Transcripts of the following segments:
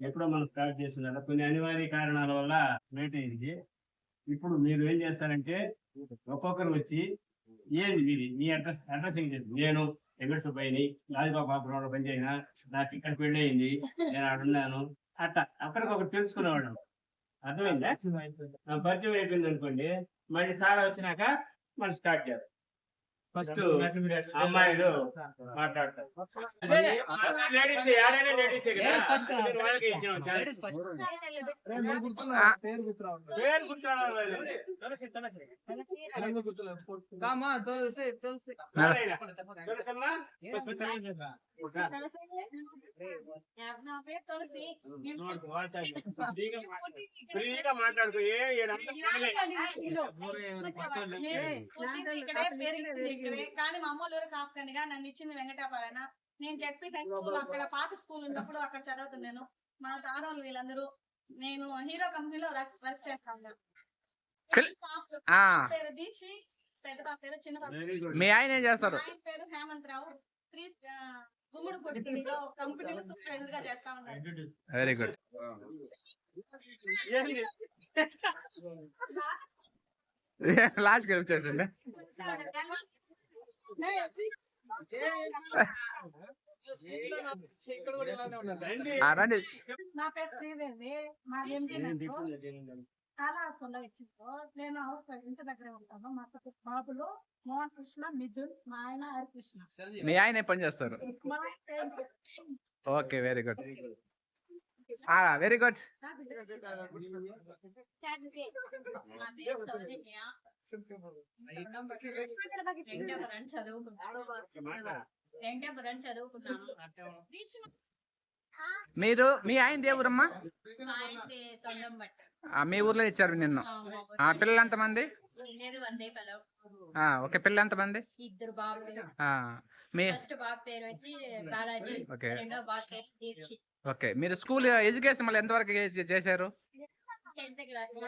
ఎప్పుడో మనం స్టార్ట్ చేస్తున్నారు కొన్ని అనివార్య కారణాల వల్ల లేట్ అయింది. ఇప్పుడు మీరు ఏం చేస్తారంటే ఒక్కొక్కరు వచ్చి ఏంది మీది? మీ అడ్రస్ అడ్రస్ చేసి నేను వెంకట సుబ్బయ్యని లాలిబాబాపురంలో పనిచేయన నాకు ఇక్కడ పెళ్ళి అయింది. నేను ఆడున్నాను అట్లా అక్కడికొకరు తెలుసుకునేవాడు అర్థమైందా? పరిచయం అయిపోయింది. అనుకోండి మళ్ళీ సార్ వచ్చినాక మనం స్టార్ట్ చేద్దాం. ఫస్ట్ అమ్మాయిలు మాట్లాడతారు. తులసి తులసి నా పేరు తులసి ఫ్రీగా మాట్లాడుకో ఏ ఈడంతా ఫ్రీలే. నేను పుట్టింది ఇక్కడే పెరిగింది ఇక్కడే కానీ మా అమ్మోళ్ళు ఊరు కాపుకనిగా నన్ను ఇచ్చింది వెంకటాపాలన నేను చెప్పి స్కూల్ అక్కడ పాత స్కూల్ ఉన్నప్పుడు అక్కడ చదువుతున్నాను మా తారోళ్ళు వీళ్ళందరూ నేను హీరో కంపెనీలో వర్క్ చేస్తాను పేరు దీక్షి పెద్ద పాప పేరు చిన్న పాప Very good. మీ ఆయన ఏం చేస్తారు ఆయన పేరు Hemant Rao very good? Last గెలిపి చేసింది? రండి. కళాశాలలో ఇచ్చిందో నేను హౌస్ వైఫ్ ఇంటి దగ్గర ఉంటాను. మా అక్క బాబులు మోహన్ కృష్ణ మిథున్ మా ఆయన హరికృష్ణ. మీ ఆయన పని చేస్తారు. Okay very good. Very good. చదువుకున్నాను మీరు మీ ఆయన దేవురమ్మా మా ఆయనకి తొండం బట్ట ఆ, మీ ఊర్లో ఇచ్చారు నిన్ను. ఆ పిల్లలు ఎంతమంది? ఓకే పిల్లలు ఎంతమంది? ఇద్దరు మీ ఫస్ట్ బాబు పేరు వచ్చి బాలాజీ ఓకే. రెండో బాబు పేరు దీక్షిత్. ఓకే. మీరు స్కూల్ ఎడ్యుకేషన్ మళ్ళీ ఎంతవరకు చేశారు?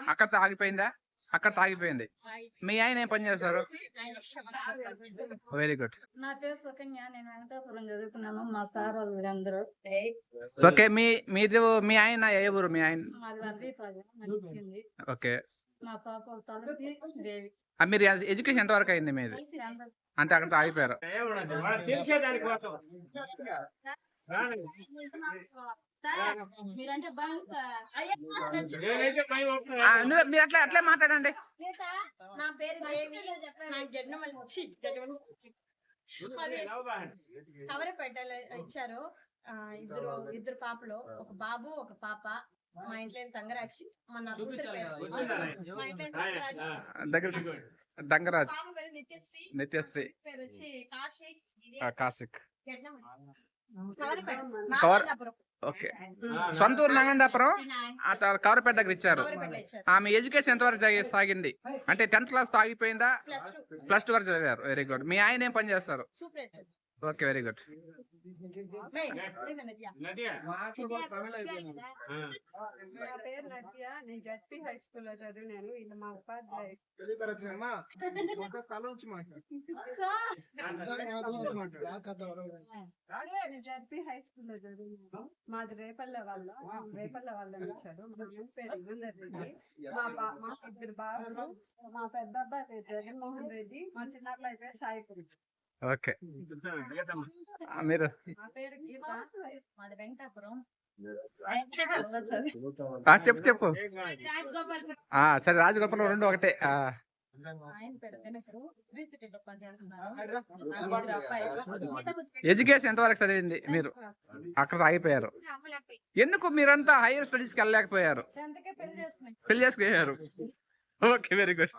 అక్కడ ఆగిపోయిందా? అక్కడ ఆగిపోయింది మీ ఆయన ఏం పని చేస్తారు? వెరీ గుడ్ నా పేరు సుకన్య నేను వెంకటాపురం చదువుకున్నాను మా సార్ అందరూ ఓకే మీ మీది మీ ఆయన ఏ ఊరు? మీ ఆయన? ఓకే పాప దేవి మీరు ఎడ్యుకేషన్ ఎంతవరకు అయింది మీది? అంతే అక్కడ ఆగిపోయారు. మీరు అట్లా అట్లే మాట్లాడండి. నా పేరు. అది కవరపేటలో ఇచ్చారు. ఇద్దరు ఇద్దరు పాపలు ఒక బాబు ఒక పాప. మా ఇంట్లో తంగరాక్షి? మన? మా ఇంట్లో తంగరాక్షి. దగ్గర. దంగరాజ్ పాప పేరు నిత్యశ్రీ. నిత్యశ్రీ. పేరు వచ్చి కాశీ ఆ, కాసిక్ జడ్నమల్లి. కవరపేట కవర్- నాగలాపురం. ఓకే. ఆ, సొంత ఊరు నంగందాపురం ఆ తర్వాత కవరపేట దగ్గర ఇచ్చారు. ఆమె ఎడ్యుకేషన్ ఎంతవరకు సాగి- సాగింది? అంటే టెన్త్ క్లాస్ ఆగిపోయిందా ప్లస్ టూ. వరకు చదివారు. వెరీ గుడ్ మీ ఆయన ఏం పని చేస్తారు? సూపర్ ఓకే వెరీ గుడ్ నదియా? తమిళ అయిపోయింది ఆ. నా పేరు నద్య నేను జడ్పీ హై స్కూల్లో చదివినాను ఇది మా ఉపాధ్యాయు తెలియకరచనమ్మా ఒక కళ నుంచి మాట్లాడు. నేను జడ్పీ హై స్కూల్లో చదివినాను మాది రేపల్ల వాళ్ళ. రేపల్ల వాళ్ళ వచ్చారు మా అమ్మ పేరు యుగంధర్ రెడ్డి. మా బా మా ఇద్దరు బాబులు మా పెద్ద అబ్బాయి పేరు జగన్మోహన్ రెడ్డి. మా చిన్న అబ్బాయి పేరు సాయిపురి ఓకే. మీరు చెప్పు చెప్పు. సరే రాజగోపాలం రెండు ఒకటే. ఎడ్యుకేషన్ ఎంతవరకు చదివింది మీరు? అక్కడ ఆగిపోయారు. ఎందుకు మీరంతా హైయర్ స్టడీస్కి వెళ్ళలేకపోయారు? పెళ్ళి చేసుకుపోయారు ఓకే వెరీ గుడ్